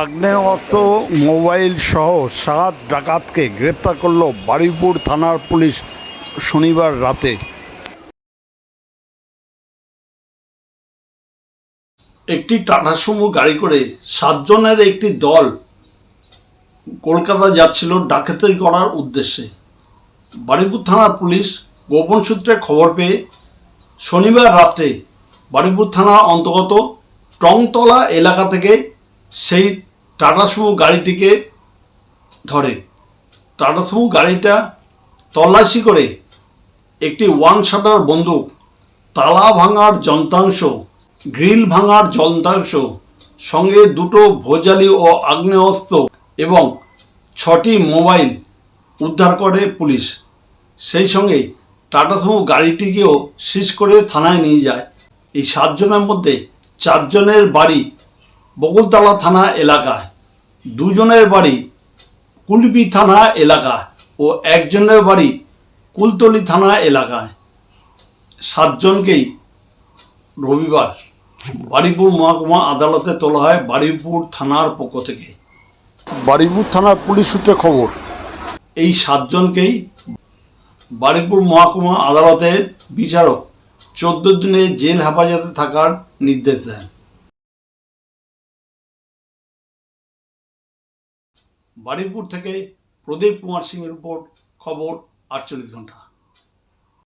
আগ্নেয়াস্ত্র, মোবাইল সহ সাত ডাকাতকে গ্রেপ্তার করল বারুইপুর থানার পুলিশ শনিবার রাতে। একটি টাটা সুমো গাড়ি করে সাতজনের একটি দল কলকাতা যাচ্ছিল ডাকাতি করার উদ্দেশ্যে। বারুইপুর থানার পুলিশ গোপন সূত্রে খবর পেয়ে শনিবার রাত্রে বারুইপুর থানা অন্তর্গত টংতলা এলাকা থেকে সেই টাটা সুমো গাড়িটিকে ধরে। টাটা সুমো গাড়িটা তল্লাশি করে একটি ওয়ান শাটার বন্দুক, তালা ভাঙার যন্ত্রাংশ, গ্রিল ভাঙার যন্ত্রাংশ, সঙ্গে দুটো ভোজালি ও আগ্নেয়াস্ত্র এবং ছটি মোবাইল উদ্ধার করে পুলিশ। সেই সঙ্গে টাটা সুমো গাড়িটিকেও সিজ করে থানায় নিয়ে যায়। এই সাতজনের মধ্যে চারজনের বাড়ি বকুলতলা থানা এলাকায় দুজনের বাড়ি কুলপি থানা এলাকা ও একজনের বাড়ি কুলতলি থানা এলাকায় সাতজনকেই রবিবার বারুইপুর মহকুমা আদালতে তোলা হয় বারুইপুর থানার পক্ষ থেকে। বারুইপুর থানার পুলিশ সূত্রে খবর, এই সাতজনকেই বারুইপুর মহকুমা আদালতের বিচারক চোদ্দ দিনে জেল হেফাজতে থাকার নির্দেশ দেন। বারুইপুর থেকে প্রদীপ কুমার সিংয়ের রিপোর্ট খবর আটচল্লিশ ঘণ্টা।